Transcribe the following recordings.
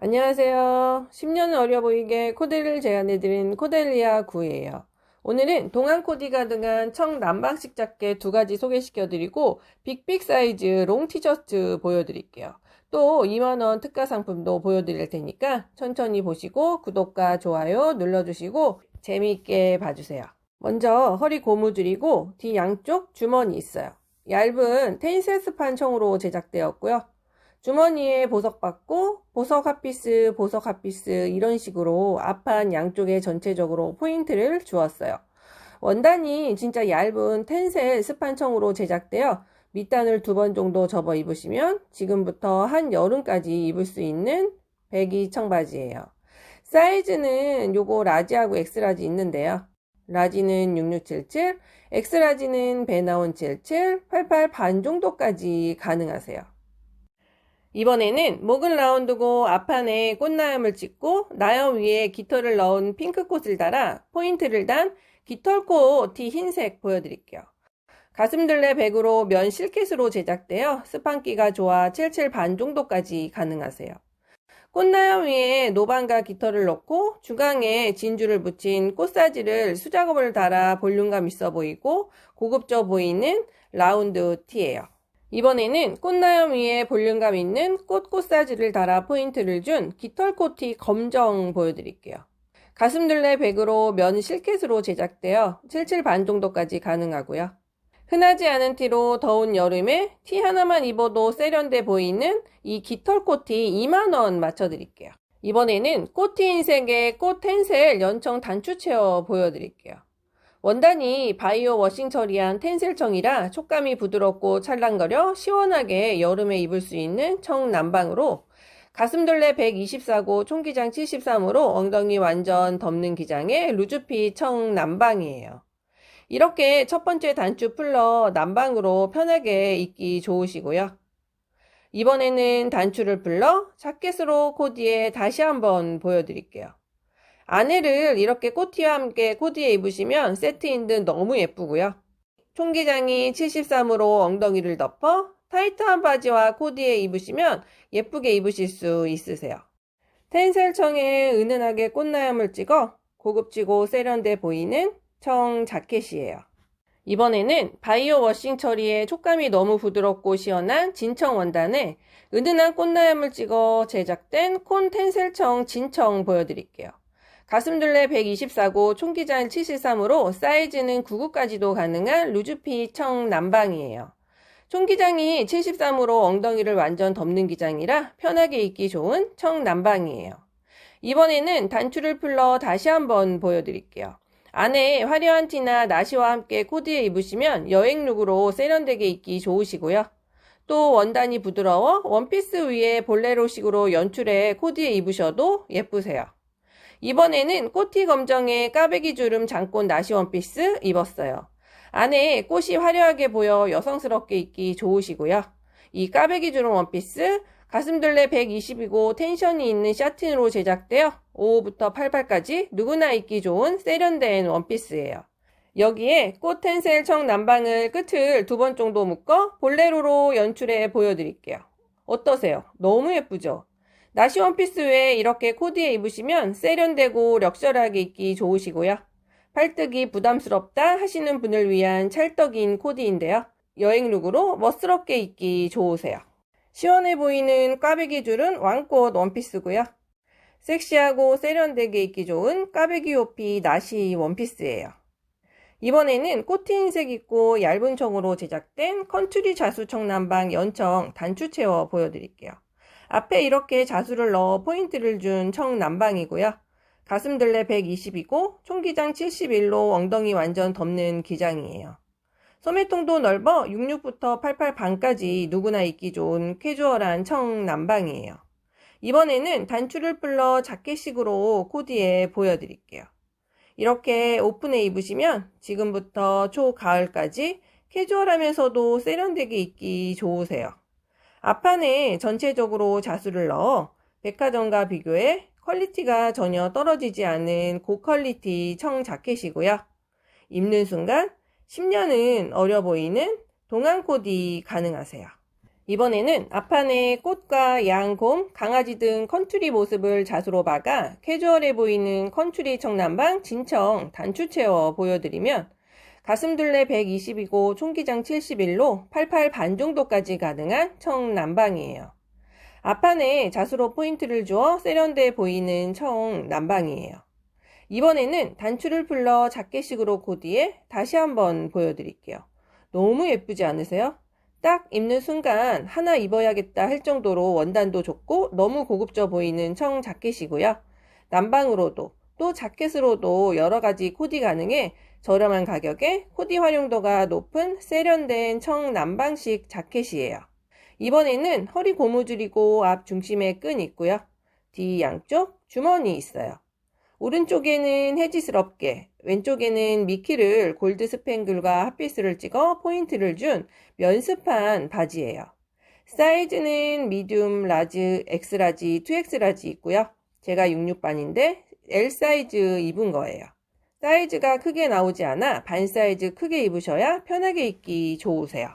안녕하세요. 10년 어려 보이게 코디를 제안해드린 코델리아 9예요. 오늘은 동안 코디 가능한 청 남방식 자켓 두 가지 소개시켜드리고 빅빅 사이즈 롱 티셔츠 보여드릴게요. 또 2만원 특가 상품도 보여드릴 테니까 천천히 보시고 구독과 좋아요 눌러주시고 재미있게 봐주세요. 먼저 허리 고무줄이고 뒤 양쪽 주머니 있어요. 얇은 테인세스판 청으로 제작되었고요. 주머니에 보석 받고 보석 핫피스, 보석 핫피스 이런 식으로 앞판 양쪽에 전체적으로 포인트를 주었어요. 원단이 진짜 얇은 텐셀 스판청으로 제작되어 밑단을 두 번 정도 접어 입으시면 지금부터 한 여름까지 입을 수 있는 배기 청바지예요. 사이즈는 요거 라지하고 엑스라지 있는데요. 라지는 6677, 엑스라지는 배나온 77, 88 반 정도까지 가능하세요. 이번에는 목은 라운드고 앞판에 꽃나염을 찍고 나염 위에 깃털을 넣은 핑크꽃을 달아 포인트를 단 깃털꽃 티 흰색 보여드릴게요. 가슴들레 백으로 면 실켓으로 제작되어 스판기가 좋아 77 반 정도까지 가능하세요. 꽃나염 위에 노반과 깃털을 넣고 중앙에 진주를 붙인 꽃사지를 수작업을 달아 볼륨감 있어 보이고 고급져 보이는 라운드 티예요. 이번에는 꽃나염 위에 볼륨감 있는 꽃 꽃사지를 달아 포인트를 준 깃털 코티 검정 보여드릴게요. 가슴둘레 백으로 면 실켓으로 제작되어 77 반 정도까지 가능하고요. 흔하지 않은 티로 더운 여름에 티 하나만 입어도 세련돼 보이는 이 깃털 코티 2만원 맞춰드릴게요. 이번에는 꽃티 흰색의 꽃 텐셀 연청 단추 체어 보여드릴게요. 원단이 바이오 워싱 처리한 텐셀청이라 촉감이 부드럽고 찰랑거려 시원하게 여름에 입을 수 있는 청 남방으로 가슴둘레 124고 총기장 73으로 엉덩이 완전 덮는 기장의 루즈핏 청 남방이에요. 이렇게 첫 번째 단추 풀러 남방으로 편하게 입기 좋으시고요. 이번에는 단추를 풀러 자켓으로 코디에 다시 한번 보여드릴게요. 아내를 이렇게 코티와 함께 코디에 입으시면 세트인 듯 너무 예쁘고요. 총기장이 73으로 엉덩이를 덮어 타이트한 바지와 코디에 입으시면 예쁘게 입으실 수 있으세요. 텐셀 청에 은은하게 꽃나염을 찍어 고급지고 세련돼 보이는 청 자켓이에요. 이번에는 바이오 워싱 처리에 촉감이 너무 부드럽고 시원한 진청 원단에 은은한 꽃나염을 찍어 제작된 콘 텐셀청 진청 보여드릴게요. 가슴둘레 124고 총기장 73으로 사이즈는 99까지도 가능한 루즈핏 청 남방이에요. 총기장이 73으로 엉덩이를 완전 덮는 기장이라 편하게 입기 좋은 청 남방이에요. 이번에는 단추를 풀러 다시 한번 보여드릴게요. 안에 화려한 티나 나시와 함께 코디에 입으시면 여행룩으로 세련되게 입기 좋으시고요. 또 원단이 부드러워 원피스 위에 볼레로식으로 연출해 코디에 입으셔도 예쁘세요. 이번에는 꽃티 검정에 까베기 주름 장꽃 나시 원피스 입었어요. 안에 꽃이 화려하게 보여 여성스럽게 입기 좋으시고요. 이 까베기 주름 원피스 가슴둘레 120이고 텐션이 있는 샤틴으로 제작되어 5호부터 88까지 누구나 입기 좋은 세련된 원피스예요. 여기에 꽃 텐셀 청 남방을 끝을 두 번 정도 묶어 볼레로로 연출해 보여드릴게요. 어떠세요? 너무 예쁘죠? 나시 원피스 외에 이렇게 코디에 입으시면 세련되고 럭셔리하게 입기 좋으시고요. 팔뜨기 부담스럽다 하시는 분을 위한 찰떡인 코디인데요. 여행룩으로 멋스럽게 입기 좋으세요. 시원해 보이는 꽈배기 줄은 왕꽃 원피스고요. 섹시하고 세련되게 입기 좋은 꽈배기 호피 나시 원피스예요. 이번에는 코트 흰색 입고 얇은 청으로 제작된 컨트리 자수 청남방 연청 단추 채워 보여드릴게요. 앞에 이렇게 자수를 넣어 포인트를 준 청남방이고요. 가슴들레 120이고 총기장 71로 엉덩이 완전 덮는 기장이에요. 소매통도 넓어 66부터 88 반까지 누구나 입기 좋은 캐주얼한 청남방이에요. 이번에는 단추를 풀러 자켓식으로 코디에 보여드릴게요. 이렇게 오픈해 입으시면 지금부터 초가을까지 캐주얼하면서도 세련되게 입기 좋으세요. 앞판에 전체적으로 자수를 넣어 백화점과 비교해 퀄리티가 전혀 떨어지지 않은 고퀄리티 청 자켓이고요. 입는 순간 10년은 어려 보이는 동안 코디 가능하세요. 이번에는 앞판에 꽃과 양, 곰, 강아지 등 컨트리 모습을 자수로 박아 캐주얼해 보이는 컨트리 청남방 진청 단추 채워 보여드리면 가슴둘레 120이고 총기장 71로 88 반 정도까지 가능한 청남방이에요. 앞판에 자수로 포인트를 주어 세련돼 보이는 청남방이에요. 이번에는 단추를 풀러 작게식으로 코디에 다시 한번 보여드릴게요. 너무 예쁘지 않으세요? 딱 입는 순간 하나 입어야겠다 할 정도로 원단도 좋고 너무 고급져 보이는 청 자켓이고요. 남방으로도 또 자켓으로도 여러 가지 코디 가능해 저렴한 가격에 코디 활용도가 높은 세련된 청 남방식 자켓이에요. 이번에는 허리 고무줄이고 앞 중심에 끈 있고요. 뒤 양쪽 주머니 있어요. 오른쪽에는 해지스럽게 왼쪽에는 미키를 골드 스팽글과 핫피스를 찍어 포인트를 준 면습한 바지예요. 사이즈는 미디움, 라즈, 엑스라지, 2엑스라지 있고요. 제가 66반인데 L 사이즈 입은 거예요. 사이즈가 크게 나오지 않아 반 사이즈 크게 입으셔야 편하게 입기 좋으세요.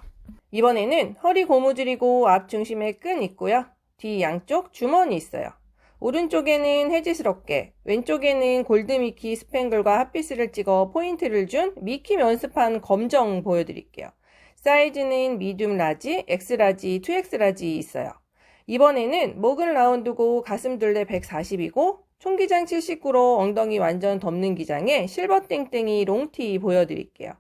이번에는 허리 고무줄이고 앞 중심에 끈 있고요. 뒤 양쪽 주머니 있어요. 오른쪽에는 해지스럽게 왼쪽에는 골드미키 스팽글과 핫피스를 찍어 포인트를 준 미키 면습한 검정 보여드릴게요. 사이즈는 미디움 라지, 엑스라지, 2엑스라지 있어요. 이번에는 목은 라운드고 가슴 둘레 140이고 총기장 79로 엉덩이 완전 덮는 기장에 실버 땡땡이 롱티 보여드릴게요.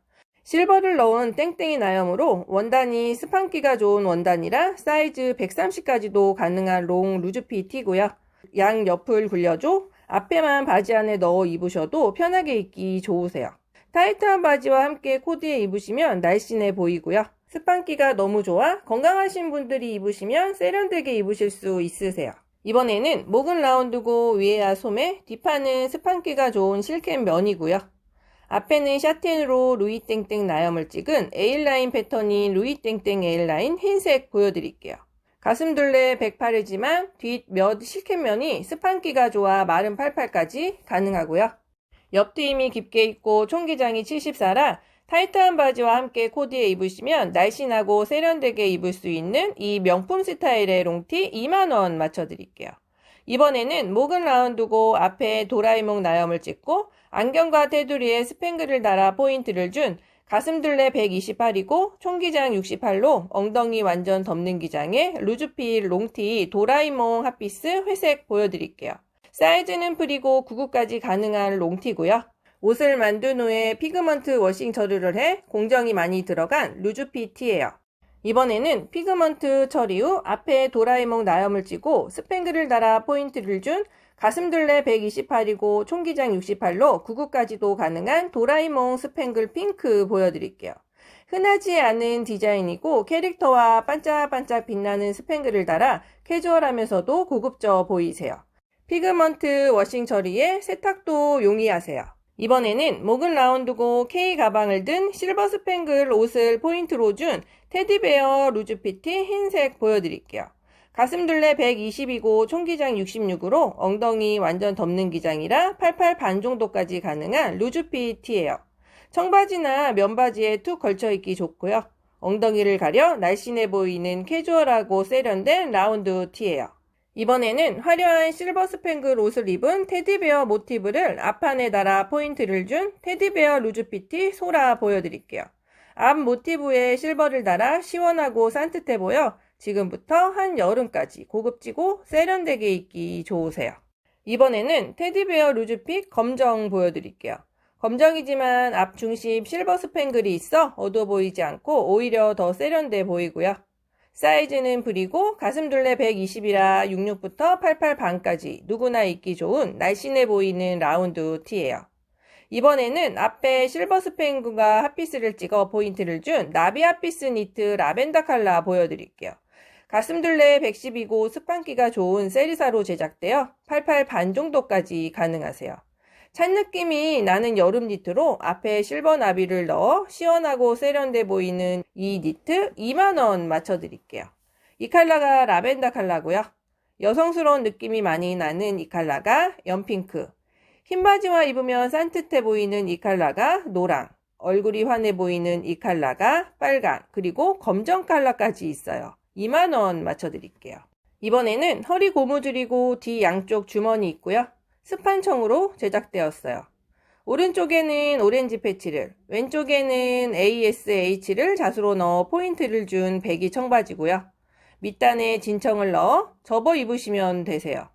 실버를 넣은 땡땡이 나염으로 원단이 스판기가 좋은 원단이라 사이즈 130까지도 가능한 롱 루즈피 티고요. 양 옆을 굴려줘 앞에만 바지 안에 넣어 입으셔도 편하게 입기 좋으세요. 타이트한 바지와 함께 코디에 입으시면 날씬해 보이고요. 스판기가 너무 좋아 건강하신 분들이 입으시면 세련되게 입으실 수 있으세요. 이번에는 목은 라운드고 위에야 소매, 뒷판은 스판기가 좋은 실캠 면이고요. 앞에는 샤텐으로 루이땡땡 나염을 찍은 에일라인 패턴인 루이땡땡 에일라인 흰색 보여드릴게요. 가슴둘레 108이지만 뒷몇 실켓면이 스판기가 좋아 마른 88까지 가능하고요. 옆트임이 깊게 있고 총기장이 74라 타이트한 바지와 함께 코디에 입으시면 날씬하고 세련되게 입을 수 있는 이 명품 스타일의 롱티 2만원 맞춰드릴게요. 이번에는 목은 라운드고 앞에 도라이몽 나염을 찍고 안경과 테두리에 스팽글을 달아 포인트를 준 가슴둘레 128이고 총기장 68로 엉덩이 완전 덮는 기장에 루즈필 롱티 도라이몽 핫피스 회색 보여드릴게요. 사이즈는 프리고 99까지 가능한 롱티고요. 옷을 만든 후에 피그먼트 워싱 처리를 해 공정이 많이 들어간 루즈피 티예요. 이번에는 피그먼트 처리 후 앞에 도라에몽 나염을 찌고 스팽글을 달아 포인트를 준 가슴둘레 128이고 총기장 68로 99까지도 가능한 도라이몽 스팽글 핑크 보여드릴게요. 흔하지 않은 디자인이고 캐릭터와 반짝반짝 빛나는 스팽글을 달아 캐주얼하면서도 고급져 보이세요. 피그먼트 워싱 처리에 세탁도 용이하세요. 이번에는 목은 라운드고 K 가방을 든 실버 스팽글 옷을 포인트로 준 테디베어 루즈피티 흰색 보여드릴게요. 가슴 둘레 120이고 총기장 66으로 엉덩이 완전 덮는 기장이라 88 반 정도까지 가능한 루즈핏이에요. 청바지나 면바지에 툭 걸쳐 입기 좋고요. 엉덩이를 가려 날씬해 보이는 캐주얼하고 세련된 라운드 티예요. 이번에는 화려한 실버 스팽글 옷을 입은 테디베어 모티브를 앞판에 달아 포인트를 준 테디베어 루즈피티 소라 보여드릴게요. 앞 모티브에 실버를 달아 시원하고 산뜻해 보여 지금부터 한여름까지 고급지고 세련되게 입기 좋으세요. 이번에는 테디베어 루즈핏 검정 보여드릴게요. 검정이지만 앞 중심 실버 스팽글이 있어 어두워 보이지 않고 오히려 더 세련돼 보이고요. 사이즈는 브리고 가슴둘레 120이라 66부터 88 반까지 누구나 입기 좋은 날씬해 보이는 라운드 티예요. 이번에는 앞에 실버 스팽글과 핫피스를 찍어 포인트를 준 나비 핫피스 니트 라벤더 칼라 보여드릴게요. 가슴둘레 110이고 습관기가 좋은 세리사로 제작되어 88 반 정도까지 가능하세요. 찬 느낌이 나는 여름 니트로 앞에 실버 나비를 넣어 시원하고 세련돼 보이는 이 니트 2만원 맞춰드릴게요. 이 컬러가 라벤더 컬러고요. 여성스러운 느낌이 많이 나는 이 컬러가 연핑크. 흰 바지와 입으면 산뜻해 보이는 이 컬러가 노랑. 얼굴이 환해 보이는 이 컬러가 빨강. 그리고 검정 컬러까지 있어요. 2만원 맞춰드릴게요. 이번에는 허리 고무줄이고 뒤 양쪽 주머니 있고요. 스판청으로 제작되었어요. 오른쪽에는 오렌지 패치를, 왼쪽에는 ASH를 자수로 넣어 포인트를 준 배기 청바지고요. 밑단에 진청을 넣어 접어 입으시면 되세요.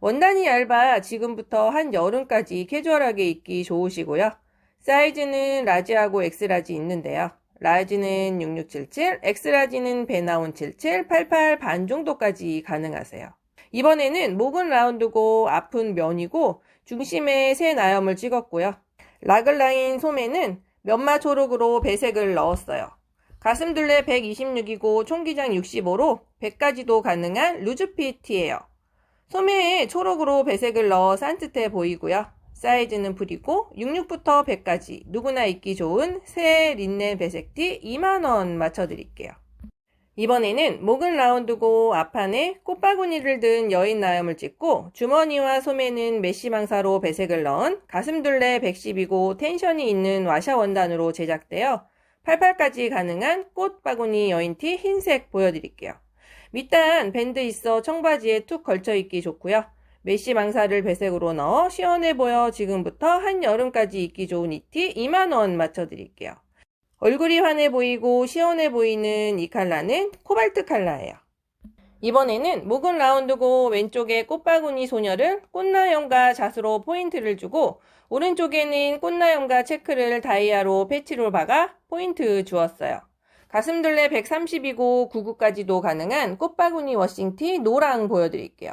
원단이 얇아 지금부터 한 여름까지 캐주얼하게 입기 좋으시고요. 사이즈는 라지하고 엑스라지 있는데요. 라지는 6677, 엑스라지는 배나온 77, 88 반 정도까지 가능하세요. 이번에는 목은 라운드고 앞은 면이고 중심에 새 나염을 찍었고요. 라글라인 소매는 면마 초록으로 배색을 넣었어요. 가슴둘레 126이고 총기장 65로 100까지도 가능한 루즈핏이에요. 소매에 초록으로 배색을 넣어 산뜻해 보이고요. 사이즈는 풀이고 66부터 100까지 누구나 입기 좋은 새 린넨 배색티 2만원 맞춰드릴게요. 이번에는 목은 라운드고 앞판에 꽃바구니를 든 여인 나염을 찍고 주머니와 소매는 메쉬망사로 배색을 넣은 가슴둘레 110이고 텐션이 있는 와샤 원단으로 제작되어 88까지 가능한 꽃바구니 여인티 흰색 보여드릴게요. 밑단 밴드 있어 청바지에 툭 걸쳐 입기 좋고요. 메쉬 망사를 배색으로 넣어 시원해 보여 지금부터 한여름까지 입기 좋은 이티 2만원 맞춰드릴게요. 얼굴이 환해 보이고 시원해 보이는 이 컬러는 코발트 컬러예요. 이번에는 목은 라운드고 왼쪽에 꽃바구니 소녀를 꽃나염과 자수로 포인트를 주고 오른쪽에는 꽃나염과 체크를 다이아로 패치로 박아 포인트 주었어요. 가슴둘레 130이고 99까지도 가능한 꽃바구니 워싱티 노랑 보여드릴게요.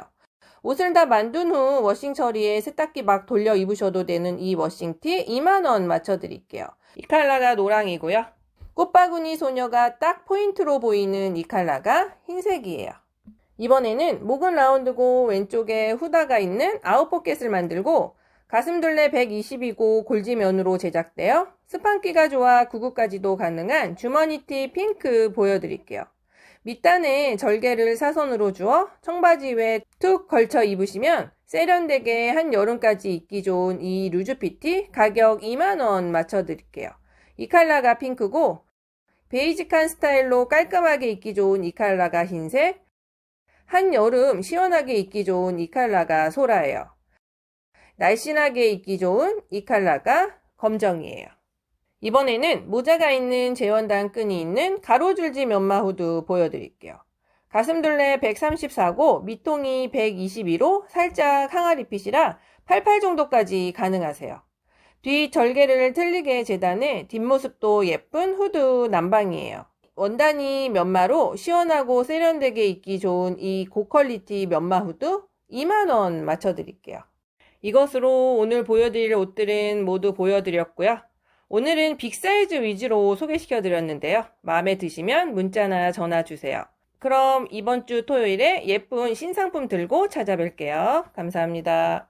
옷을 다 만든 후 워싱 처리에 세탁기 막 돌려 입으셔도 되는 이 워싱티 2만원 맞춰드릴게요. 이 컬러가 노랑이고요. 꽃바구니 소녀가 딱 포인트로 보이는 이 컬러가 흰색이에요. 이번에는 목은 라운드고 왼쪽에 후다가 있는 아웃 포켓을 만들고 가슴둘레 120이고 골지면으로 제작되어 스판기가 좋아 구구까지도 가능한 주머니티 핑크 보여드릴게요. 밑단에 절개를 사선으로 주어 청바지 위에 툭 걸쳐 입으시면 세련되게 한여름까지 입기 좋은 이 루즈 피티 가격 2만원 맞춰드릴게요. 이 컬러가 핑크고 베이직한 스타일로 깔끔하게 입기 좋은 이 컬러가 흰색 한여름 시원하게 입기 좋은 이 컬러가 소라예요. 날씬하게 입기 좋은 이 컬러가 검정이에요. 이번에는 모자가 있는 재원단 끈이 있는 가로줄지 면마 후드 보여드릴게요. 가슴둘레 134고 밑통이 122로 살짝 항아리 핏이라 88 정도까지 가능하세요. 뒤 절개를 틀리게 재단해 뒷모습도 예쁜 후드 남방이에요. 원단이 면마로 시원하고 세련되게 입기 좋은 이 고퀄리티 면마 후드 2만원 맞춰드릴게요. 이것으로 오늘 보여드릴 옷들은 모두 보여드렸고요. 오늘은 빅사이즈 위주로 소개시켜 드렸는데요. 마음에 드시면 문자나 전화 주세요. 그럼 이번 주 토요일에 예쁜 신상품 들고 찾아뵐게요. 감사합니다.